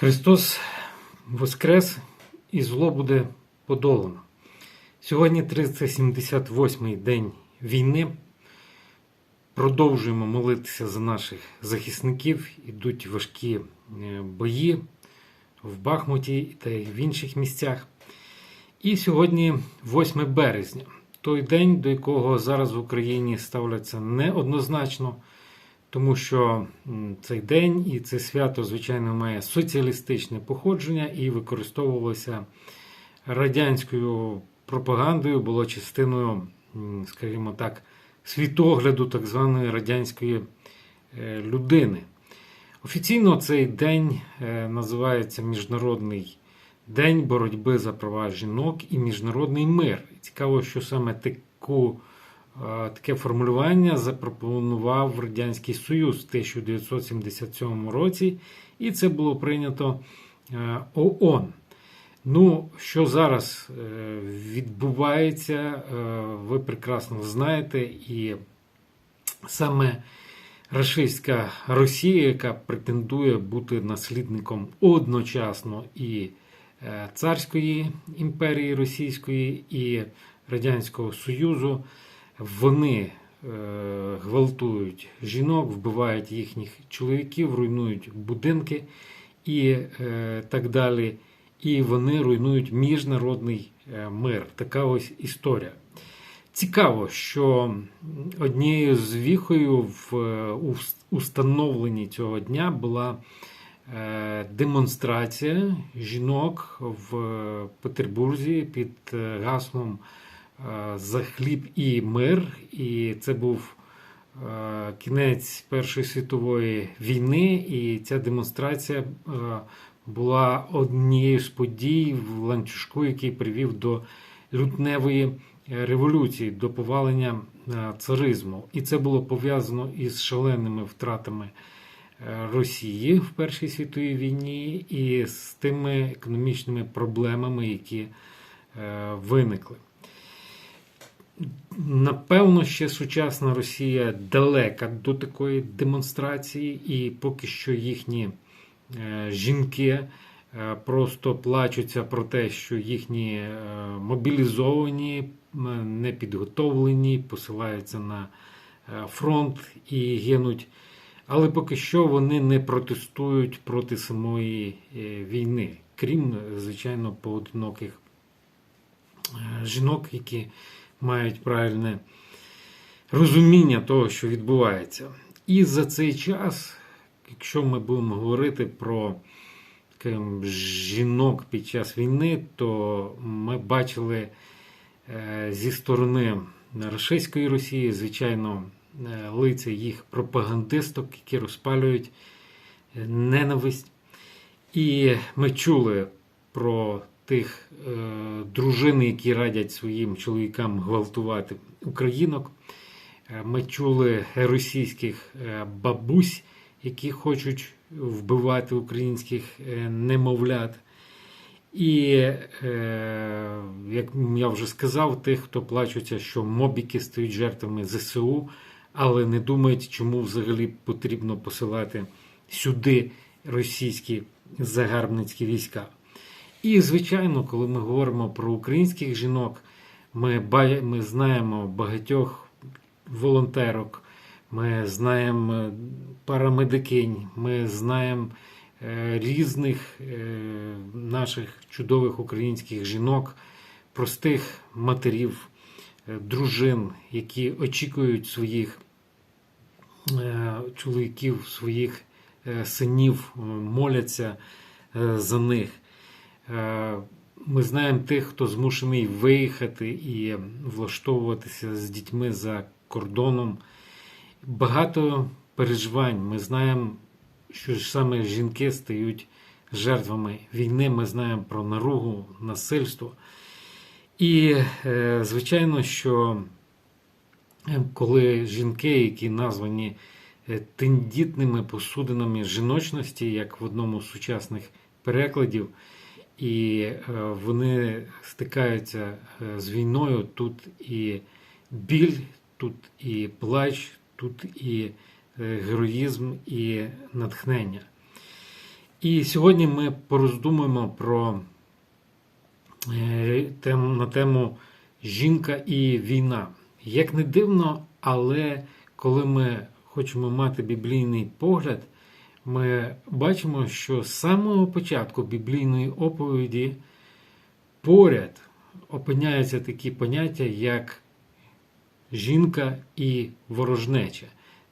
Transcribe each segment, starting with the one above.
Христос Воскрес і зло буде подолано. Сьогодні 378-й день війни. Продовжуємо молитися за наших захисників. Ідуть важкі е, бої в Бахмуті та й в інших місцях. І сьогодні 8 березня, той день, до якого зараз в Україні ставляться неоднозначно, тому що цей день і це свято, звичайно, має соціалістичне походження і використовувалося радянською пропагандою, було частиною, скажімо так, світогляду так званої радянської е, людини. Офіційно цей день е, називається Міжнародний день боротьби за права жінок і міжнародний мир. Цікаво, що саме таку, таке формулювання запропонував Радянський Союз в 1977 році, і це було прийнято е, ООН. Ну, що зараз е, відбувається, е, ви прекрасно знаєте, і саме рашистська Росія, яка претендує бути наслідником одночасно і царської імперії Російської, і Радянського Союзу, вони е, гвалтують жінок, вбивають їхніх чоловіків, руйнують будинки і е, так далі. І вони руйнують міжнародний е, мир. Така ось історія. Цікаво, що однією з віхою в установленні цього дня була демонстрація жінок в Петербурзі під гаслом За хліб і мир. І це був е, кінець Першої світової війни, і ця демонстрація е, була однією з подій в ланцюжку, який привів до лютневої революції, до повалення е, царизму. І це було пов'язано із шаленими втратами е, Росії в Першій світовій війні і з тими економічними проблемами, які е, виникли. Напевно, ще сучасна Росія далека до такої демонстрації, і поки що їхні е, жінки е, просто плачуться про те, що їхні е, мобілізовані, м, непідготовлені, посилаються на фронт і гинуть. Але поки що вони не протестують проти самої війни, крім, звичайно, поодиноких жінок, які мають правильне розуміння того, що відбувається. І за цей час, якщо ми будемо говорити про жінок під час війни, то ми бачили е, зі сторони рашистської Росії, звичайно, е, лиця їх пропагандисток, які розпалюють е, ненависть. І ми чули про тих е, дружин, які радять своїм чоловікам гвалтувати українок. Е, Ми чули російських е, бабусь, які хочуть вбивати українських е, немовлят. І, як я вже сказав, тих, хто плачуться, що мобіки стають жертвами ЗСУ, але не думають, чому взагалі потрібно посилати сюди російські загарбницькі війська. І, звичайно, коли ми говоримо про українських жінок, ми, ми знаємо багатьох волонтерок, ми знаємо парамедикинь, ми знаємо е, різних е, наших чудових українських жінок, простих матерів, е, дружин, які очікують своїх е, чоловіків, своїх е, синів, е, моляться е, за них. Е, Ми знаємо тих, хто змушений виїхати і влаштовуватися з дітьми за кордоном. Багато переживань. Ми знаємо, що саме жінки стають жертвами війни. Ми знаємо про наругу, насильство. І, е, звичайно, що е, коли жінки, які названі тендітними посудинами жіночності, як в одному з сучасних перекладів, і е, вони стикаються е, з війною. Тут і біль, тут і плач, тут і е, героїзм, і натхнення. І сьогодні ми пороздумуємо про на тему жінка і війна. Як не дивно, але коли ми хочемо мати біблійний погляд, ми бачимо, що з самого початку біблійної оповіді поряд опиняються такі поняття, як жінка і ворожнеча.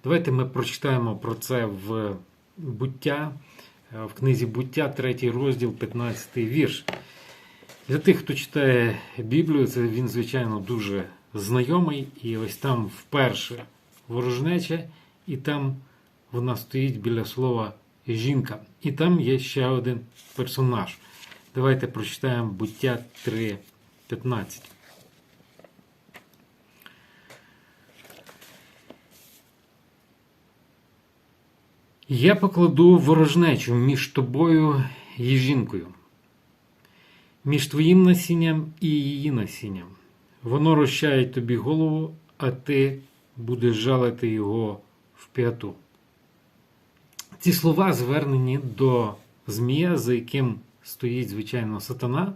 Давайте ми прочитаємо про це в буття, е, в книзі буття, 3 розділ, 15 вірш. Для тих, хто читає Біблію, це він, звичайно, дуже знайомий. І ось там вперше ворожнеча, і там вона стоїть біля слова жінка. І там є ще один персонаж. Давайте прочитаємо буття 3.15. Я покладу ворожнечу між тобою і жінкою, між твоїм насінням і її насінням. Воно розчає тобі голову, а ти будеш жалити його в п'яту. Ці слова звернені до Змія, за яким стоїть, звичайно, сатана.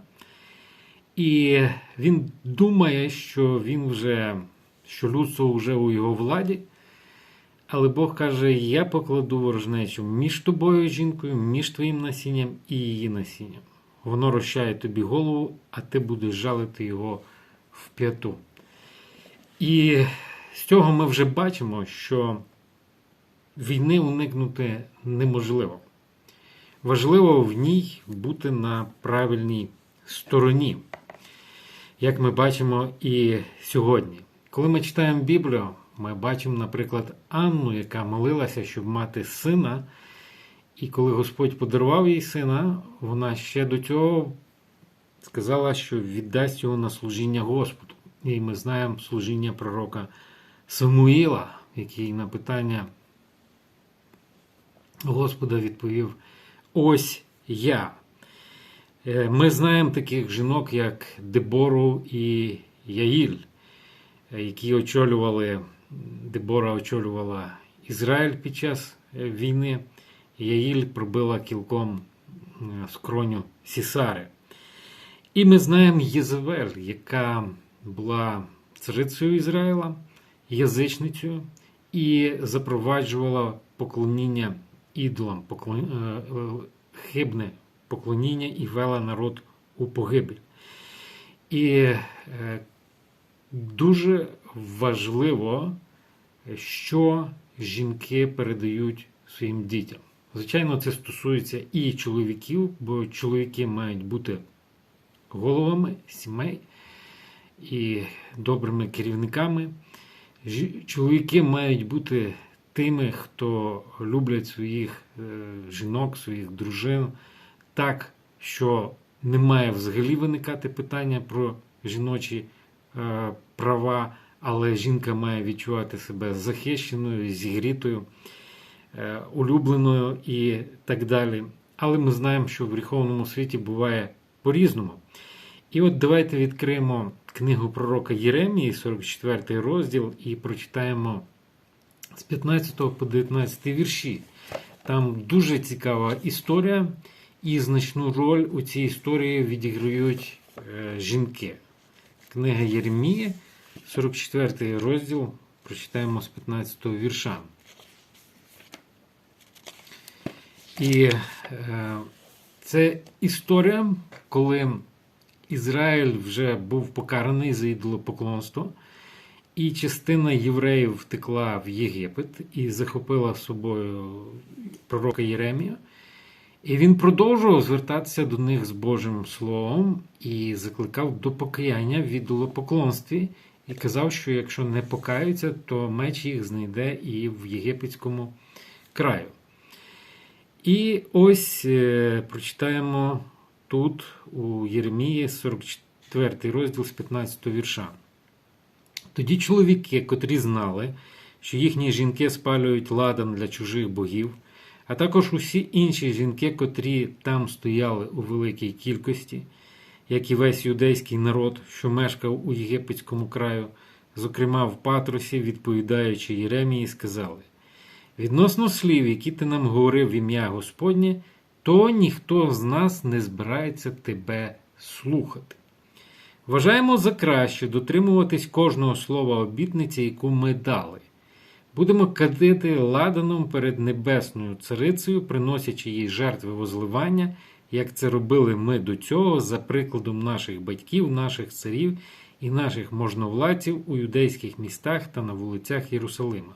І він думає, що він вже, що людство вже у його владі. Але Бог каже: Я покладу ворожнечу між тобою, жінкою, між твоїм насінням і її насінням. Воно розчає тобі голову, а ти будеш жалити його в п'яту. І з цього ми вже бачимо, що війни уникнути неможливо. Важливо в ній бути на правильній стороні, як ми бачимо і сьогодні. Коли ми читаємо Біблію, ми бачимо, наприклад, Анну, яка молилася, щоб мати сина. І коли Господь подарував їй сина, вона ще до цього сказала, що віддасть його на служіння Господу. І ми знаємо служіння пророка Самуїла, який на питання Господа відповів: Ось я. Е, Ми знаємо таких жінок, як Дебору і Яїль, е, які очолювали, Дебора очолювала Ізраїль під час е, війни. Яїль пробила кілком скроню Сісари. І ми знаємо Єзавель, яка була царицею Ізраїла, язичницею, і запроваджувала поклоніння ідолам, хибне поклоніння і вела народ у погибель. І дуже важливо, що жінки передають своїм дітям. Звичайно, це стосується і чоловіків, бо чоловіки мають бути головами сімей і добрими керівниками. Чоловіки мають бути тими, хто люблять своїх жінок, своїх дружин так, що не має взагалі виникати питання про жіночі права, але жінка має відчувати себе захищеною, зігрітою, улюбленою і так далі. Але ми знаємо, що в гріховному світі буває по-різному. І от давайте відкриємо книгу пророка Єремії, 44 розділ, і прочитаємо з 15 по 19 вірші. Там дуже цікава історія, і значну роль у цій історії відіграють е, жінки. Книга Єремії, 44 розділ, прочитаємо з 15 вірша. І е, це історія, коли Ізраїль вже був покараний за ідолопоклонство, і частина євреїв втекла в Єгипет і захопила з собою пророка Єремія. І він продовжував звертатися до них з Божим Словом і закликав до покаяння в ідолопоклонстві, і казав, що якщо не покаються, то меч їх знайде і в єгипетському краю. І ось е, прочитаємо тут у Єремії 44 розділ з 15 вірша. Тоді чоловіки, котрі знали, що їхні жінки спалюють ладан для чужих богів, а також усі інші жінки, котрі там стояли у великій кількості, як і весь юдейський народ, що мешкав у єгипетському краю, зокрема в Патрусі, відповідаючи Єремії, сказали: Відносно слів, які ти нам говорив в ім'я Господнє, то ніхто з нас не збирається тебе слухати. Вважаємо за краще дотримуватись кожного слова обітниці, яку ми дали. Будемо кадити ладаном перед небесною царицею, приносячи їй жертви возливання, як це робили ми до цього, за прикладом наших батьків, наших царів і наших можновладців у юдейських містах та на вулицях Єрусалима.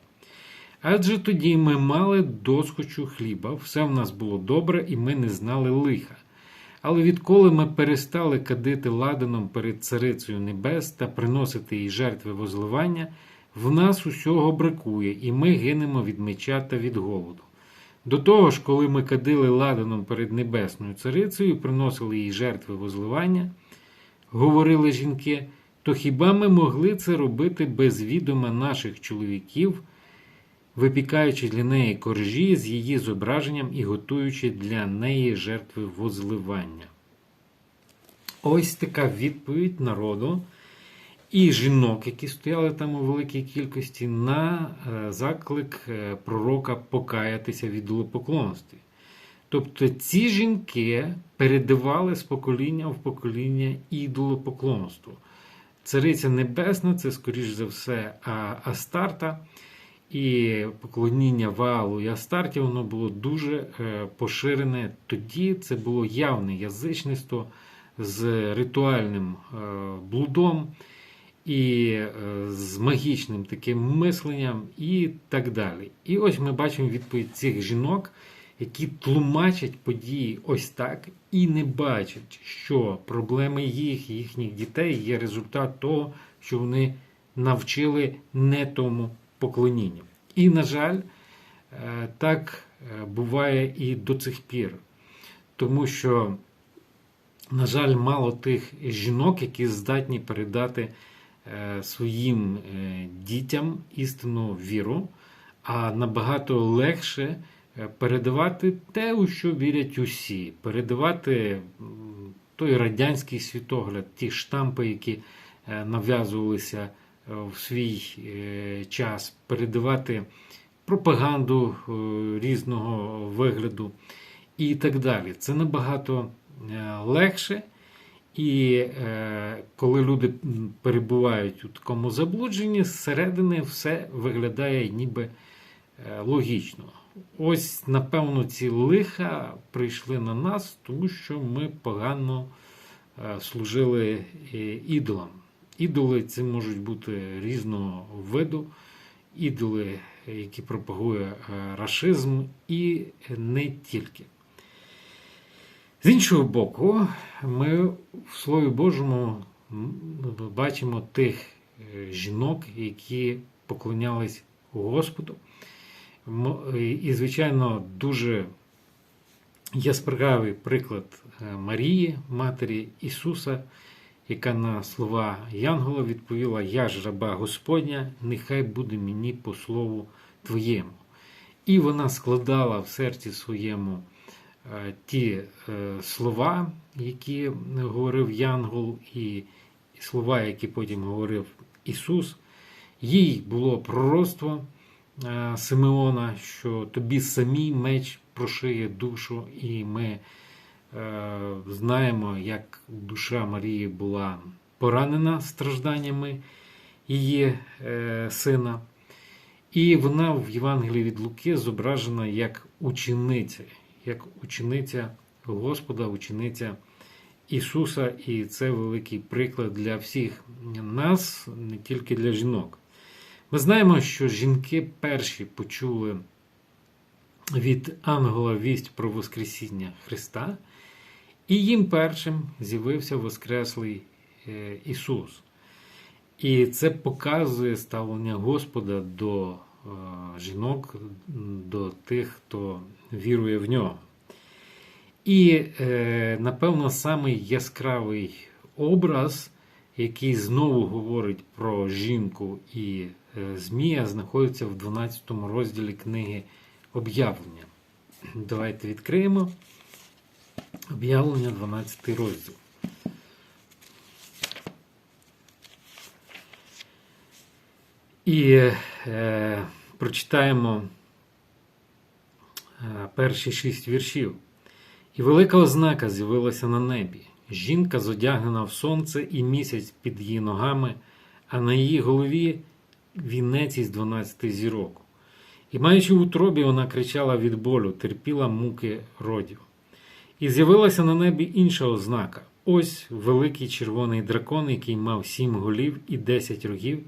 Адже тоді ми мали досхочу хліба, все в нас було добре, і ми не знали лиха. Але відколи ми перестали кадити ладаном перед царицею небес та приносити їй жертви возливання, в нас усього бракує, і ми гинемо від меча та від голоду. До того ж, коли ми кадили ладаном перед небесною царицею приносили їй жертви возливання, говорили жінки, то хіба ми могли це робити без відома наших чоловіків, випікаючи для неї коржі з її зображенням і готуючи для неї жертви возливання? Ось така відповідь народу і жінок, які стояли там у великій кількості, на е, заклик е, пророка покаятися від ідолопоклонстві. Тобто ці жінки передавали з покоління в покоління ідолопоклонству. Цариця Небесна це, скоріш за все, Астарта. І поклоніння Ваалу і Астарті воно було дуже е, поширене. Тоді це було явне язичництво з ритуальним блудом і е, з магічним таким мисленням, і так далі. І ось ми бачимо відповідь цих жінок, які тлумачать події ось так і не бачать, що проблеми їх, їхніх дітей є результат того, що вони навчили не тому поклонінню. І, на жаль, е, так е, буває і до цих пір. Тому що, на жаль, мало тих жінок, які здатні передати Е, своїм дітям істинну віру, а набагато легше передавати те, у що вірять усі, передавати той радянський світогляд, ті штампи, які нав'язувалися в свій час, передавати пропаганду різного вигляду і так далі. Це набагато легше. І е, коли люди перебувають у такому заблудженні, зсередини все виглядає ніби е, логічно. Ось, напевно, ці лиха прийшли на нас, тому що ми погано е, служили е, ідолам. Ідоли це можуть бути різного виду, ідоли, які пропагує е, рашизм, і не тільки. З іншого боку, ми в Слові Божому бачимо тих е, жінок, які поклонялись Господу. І, звичайно, дуже яскравий приклад е, Марії, Матері Ісуса, яка на слова Янгола відповіла: Я ж раба Господня, нехай буде мені по слову Твоєму. І вона складала в серці своєму. Е, ті е, слова, які говорив Янгол, і слова, які потім говорив Ісус, їй було пророцтво е, Симеона, що тобі самій меч прошиє душу, і ми знаємо, як душа Марії була поранена стражданнями її сина. І вона в Євангелії від Луки зображена як учениця як учениця Господа, учениця Ісуса, і це великий приклад для всіх нас, не тільки для жінок. Ми знаємо, що жінки перші почули від ангела вість про Воскресіння Христа, і їм першим з'явився Воскреслий е, Ісус. І це показує ставлення Господа до Е, жінок до тих, хто вірує в нього. І, е, напевно, самий яскравий образ, який знову говорить про жінку і Змія, знаходиться в 12 розділі книги Об'явлення. Давайте відкриємо об'явлення 12 розділ. І е, прочитаємо е, перші шість віршів. І велика ознака з'явилася на небі. Жінка зодягнена в сонце і місяць під її ногами, а на її голові вінець із 12 зірок. І маючи в утробі, вона кричала від болю, терпіла муки родів. І з'явилася на небі інша ознака. Ось великий червоний дракон, який мав сім голів і десять рогів,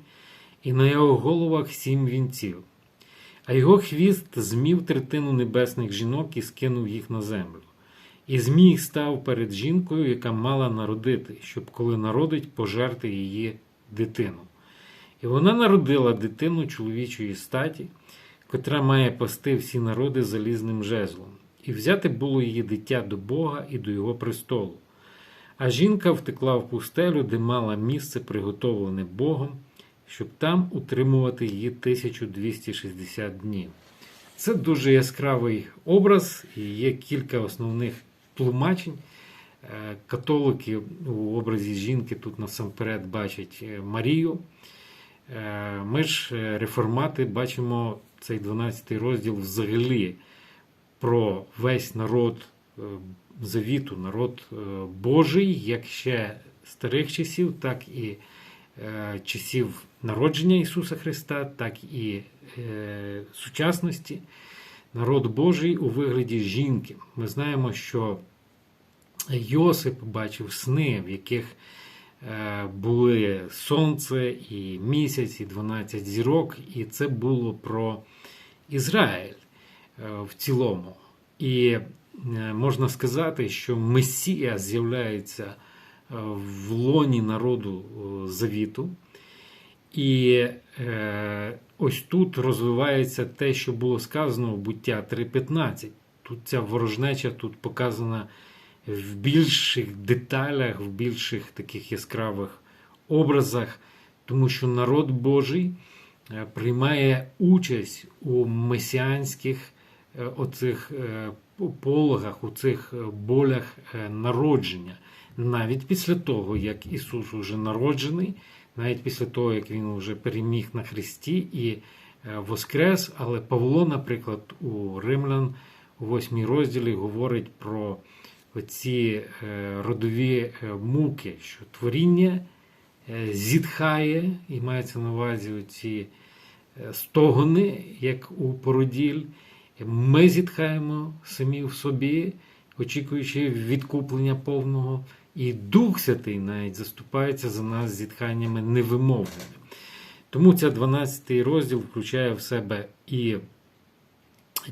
і на його головах сім вінців. А його хвіст змів третину небесних жінок і скинув їх на землю. І Змій став перед жінкою, яка мала народити, щоб коли народить, пожерти її дитину. І вона народила дитину чоловічої статі, котра має пасти всі народи залізним жезлом, і взяти було її дитя до Бога і до його престолу. А жінка втекла в пустелю, де мала місце приготовлене Богом, щоб там утримувати її 1260 днів. Це дуже яскравий образ, і є кілька основних тлумачень. Е, Католики у образі жінки тут насамперед бачать е, Марію. Е, Ми ж, реформати, бачимо цей 12 розділ взагалі про весь народ е, завіту, народ е, Божий, як ще старих часів, так і е, часів народження Ісуса Христа, так і сучасності. Народ Божий у вигляді жінки. Ми знаємо, що Йосип бачив сни, в яких були сонце і місяць, і 12 зірок, і це було про Ізраїль е, в цілому. І е, можна сказати, що Месія з'являється е, в лоні народу е, завіту. І е, ось тут розвивається те, що було сказано в буття 3.15. Тут ця ворожнеча тут показана в більших деталях, в більших таких яскравих образах, тому що народ Божий е, приймає участь у месіанських е, оцих е, пологах, у цих болях народження. Навіть після того, як Ісус уже народжений, навіть після того, як Він вже переміг на Христі і воскрес, але Павло, наприклад, у Римлян у восьмій розділі говорить про оці е, родові е, муки, що творіння е, зітхає, і мається на увазі оці стогони, як у породіль. Ми зітхаємо самі в собі, очікуючи відкуплення повного. І Дух Святий навіть заступається за нас зітханнями невимовними. Тому ця 12 розділ включає в себе і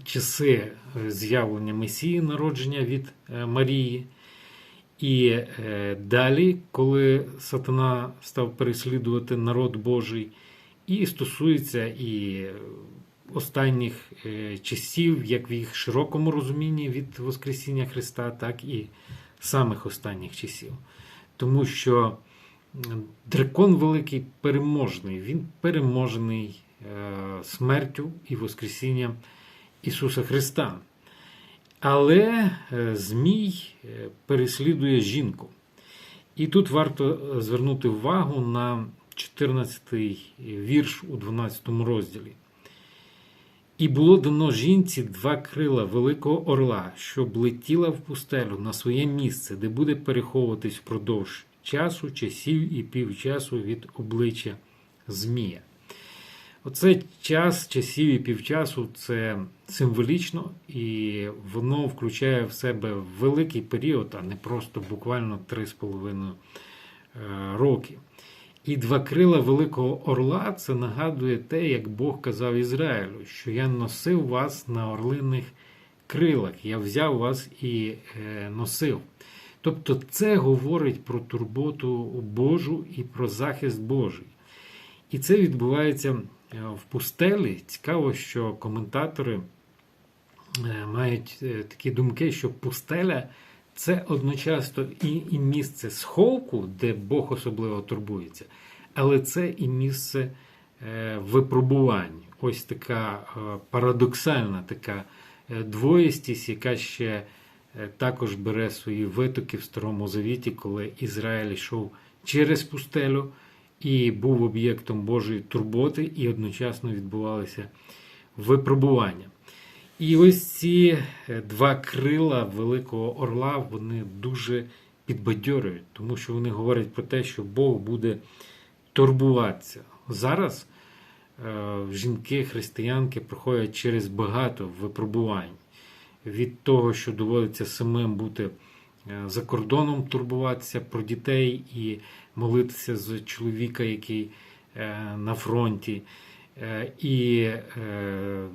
часи е, з'явлення Месії, народження від е, Марії. І е, далі, коли сатана став переслідувати народ Божий, і стосується і останніх часів, як в їх широкому розумінні від Воскресіння Христа, так і самих останніх часів. Тому що дракон великий переможний, він переможений смертю і Воскресінням Ісуса Христа. Але е, Змій е, переслідує жінку. І тут варто звернути увагу на 14-й вірш у 12 розділі. І було дано жінці два крила великого орла, щоб летіла в пустелю на своє місце, де буде переховуватись впродовж часу, часів і півчасу від обличчя Змія. Оце час, часів і півчасу це символічно, і воно включає в себе великий період, а не просто буквально 3,5 е, роки. І два крила великого орла це нагадує те, як Бог казав Ізраїлю, що я носив вас на орлиних крилах, я взяв вас і е, носив. Тобто це говорить про турботу Божу і про захист Божий. І це відбувається в пустелі. Цікаво, що коментатори е, мають е, такі думки, що пустеля це одночасно і, і місце сховку, де Бог особливо турбується, але це і місце е, випробувань. Ось така е, парадоксальна така е, двоїстість, яка ще е, також бере свої витоки в Старому Завіті, коли Ізраїль йшов через пустелю і був об'єктом Божої турботи, і одночасно відбувалися випробування. І ось ці е, два крила великого орла вони дуже підбадьорюють, тому що вони говорять про те, що Бог буде турбуватися. Зараз е, жінки, християнки проходять через багато випробувань. Від того, що доводиться самим бути е, за кордоном, турбуватися про дітей і молитися за чоловіка, який е, на фронті. Е, І е,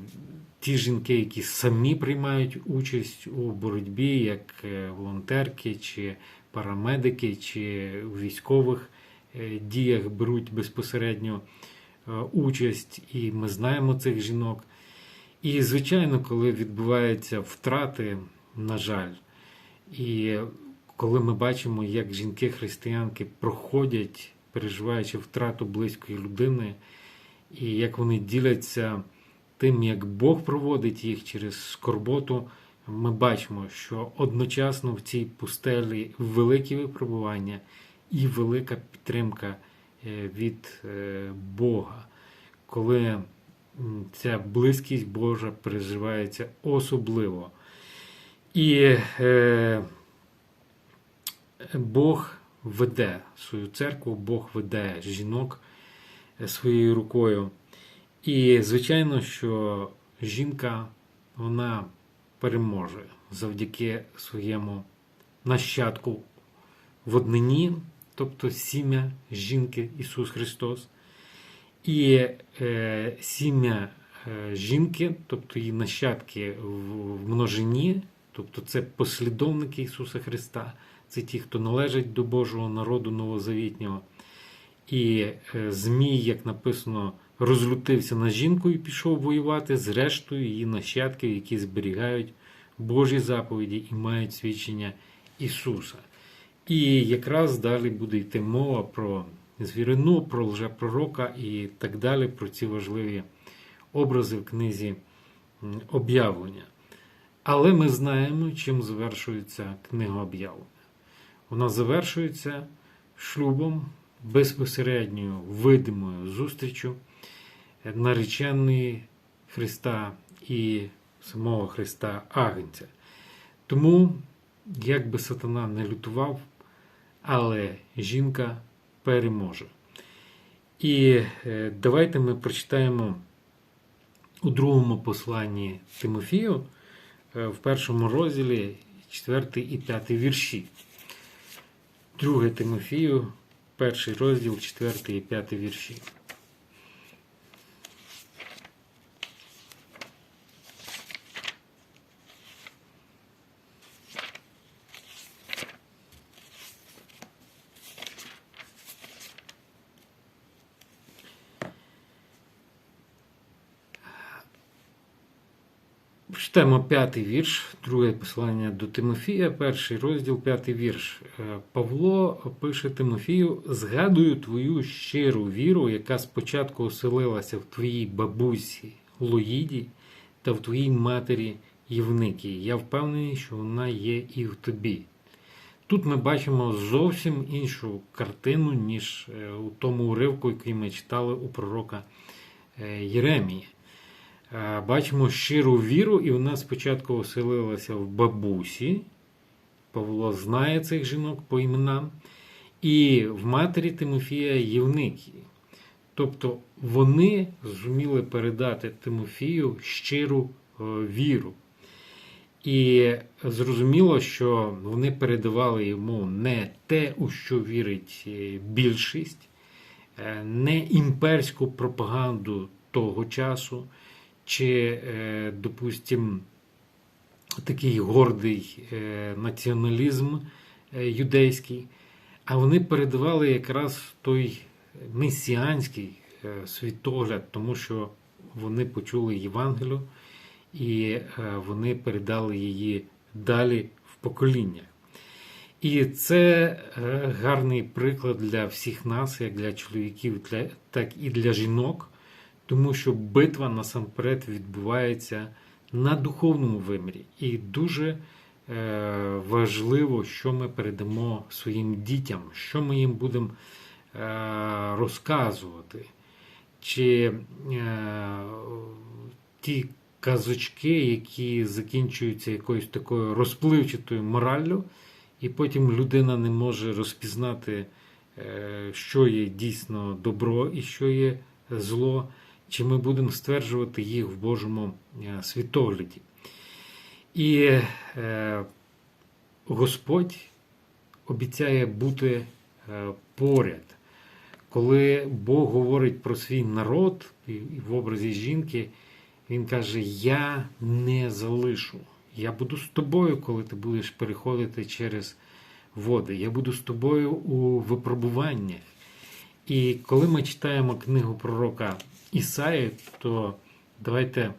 ті жінки, які самі приймають участь у боротьбі, як волонтерки, чи парамедики, чи у військових діях беруть безпосередньо участь, і ми знаємо цих жінок. І, звичайно, коли відбуваються втрати, на жаль, і коли ми бачимо, як жінки-християнки проходять, переживаючи втрату близької людини, і як вони діляться тим, як Бог проводить їх через скорботу, ми бачимо, що одночасно в цій пустелі великі випробування і велика підтримка е, від е, Бога, коли ця близькість Божа переживається особливо. І е, Бог веде свою церкву, Бог веде жінок е, своєю рукою. І, звичайно, що жінка вона переможе завдяки своєму нащадку в однині, тобто сім'я жінки Ісус Христос, і е, сім'я е, жінки, тобто її нащадки в, в множині, тобто це послідовники Ісуса Христа, це ті, хто належать до Божого народу новозавітнього. І е, Змій, як написано, розлютився на жінку і пішов воювати з рештою її нащадків, які зберігають Божі заповіді і мають свідчення Ісуса. І якраз далі буде йти мова про звірину, про лжепророка і так далі, про ці важливі образи в книзі об'явлення. Але ми знаємо, чим завершується книга об'явлення. Вона завершується шлюбом безпосередньою видимою зустрічю нареченої Христа і самого Христа Агнця. Тому, як би сатана не лютував, але жінка переможе. І е, давайте ми прочитаємо у другому посланні Тимофію, е, в першому розділі 4 і 5 вірші. 2 Тимофію, перший розділ, 4 і 5 вірші. Читаємо п'ятий вірш, друге послання до Тимофія, перший розділ, п'ятий вірш. Е, Павло пише Тимофію: згадую твою щиру віру, яка спочатку оселилася в твоїй бабусі Лоїді та в твоїй матері Євникії. Я впевнений, що вона є і в тобі. Тут ми бачимо зовсім іншу картину, ніж е, у тому уривку, який ми читали у пророка е, Єремії. Е, Бачимо щиру віру, і вона спочатку оселилася в бабусі. Павло знає цих жінок по іменам, і в матері Тимофія Євникії. Тобто вони зуміли передати Тимофію щиру е, віру. І зрозуміло, що вони передавали йому не те, у що вірить е, більшість, не імперську пропаганду того часу, чи, е, допустим, такий гордий е, націоналізм е, юдейський, а вони передавали якраз той месіанський світогляд, тому що вони почули Євангелію і вони передали її далі в поколіннях. І це гарний приклад для всіх нас, як для чоловіків, так і для жінок, тому що битва насамперед відбувається на духовному вимірі. І дуже е, важливо, що ми передамо своїм дітям, що ми їм будемо е, розказувати. Чи е, ті казочки, які закінчуються якоюсь такою розпливчатою мораллю, і потім людина не може розпізнати, що є дійсно добро і що є зло, чи ми будемо стверджувати їх в Божому е, світогляді. І е, Господь обіцяє бути е, поряд. Коли Бог говорить про свій народ в образі жінки, Він каже: Я не залишу. Я буду з тобою, коли ти будеш переходити через води. Я буду з тобою у випробуваннях. І коли ми читаємо книгу пророка Ісаї, то давайте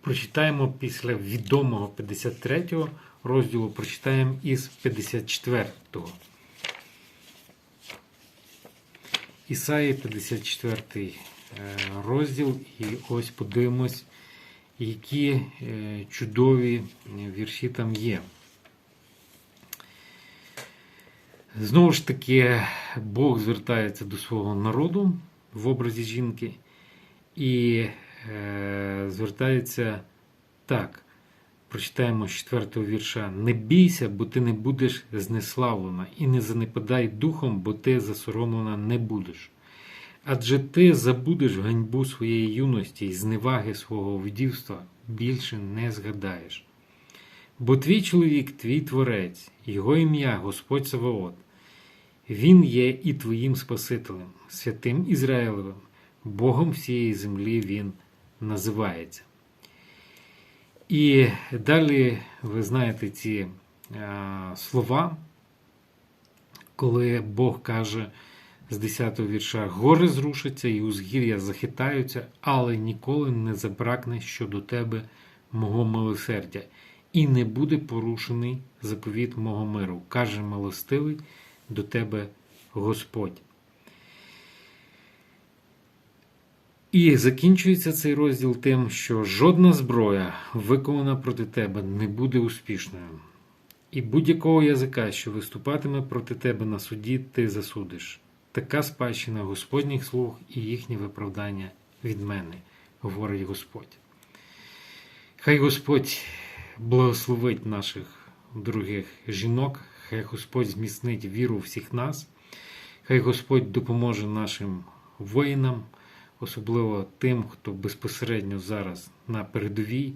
прочитаємо після відомого 53 розділу, прочитаємо із 54-го. Ісаї 54 е, розділ, і ось подивимось, які е, чудові вірші там є. Знову ж таки, Бог звертається до свого народу в образі жінки і е, звертається так. Прочитаємо з 4 вірша. Не бійся, бо ти не будеш знеславлена, і не занепадай духом, бо ти засоромлена не будеш. Адже ти забудеш ганьбу своєї юності і зневаги свого вдівства більше не згадаєш. Бо твій чоловік, твій творець, його ім'я Господь Саваот, Він є і твоїм Спасителем, святим Ізраїлевим, Богом всієї землі Він називається. І далі ви знаєте ці е, слова, коли Бог каже з 10 го вірша: Гори зрушаться і узгір'я захитаються, але ніколи не забракне щодо тебе мого милосердя, і не буде порушений заповіт мого миру, каже милостивий до тебе Господь. І закінчується цей розділ тим, що жодна зброя, виконана проти тебе, не буде успішною. І будь-якого язика, що виступатиме проти тебе на суді, ти засудиш. Така спадщина Господніх слуг і їхнє виправдання від мене, говорить Господь. Хай Господь благословить наших дорогих жінок, хай Господь зміцнить віру всіх нас, хай Господь допоможе нашим воїнам особливо тим, хто безпосередньо зараз на передовій.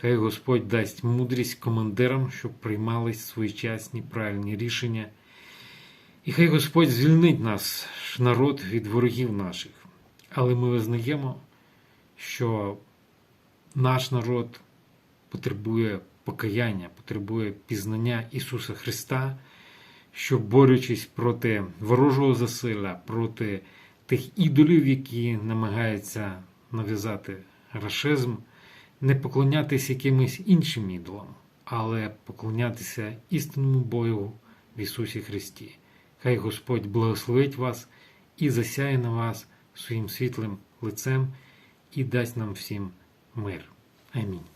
Хай Господь дасть мудрість командирам, щоб приймались своєчасні правильні рішення. І хай Господь звільнить нас, народ, від ворогів наших. Але ми визнаємо, що наш народ потребує покаяння, потребує пізнання Ісуса Христа, щоб борючись проти ворожого засилля, проти тих ідолів, які намагаються нав'язати рашизм, не поклонятися якимось іншим ідолам, але поклонятися істинному Богу в Ісусі Христі. Хай Господь благословить вас і засяє на вас своїм світлим лицем і дасть нам всім мир. Амінь.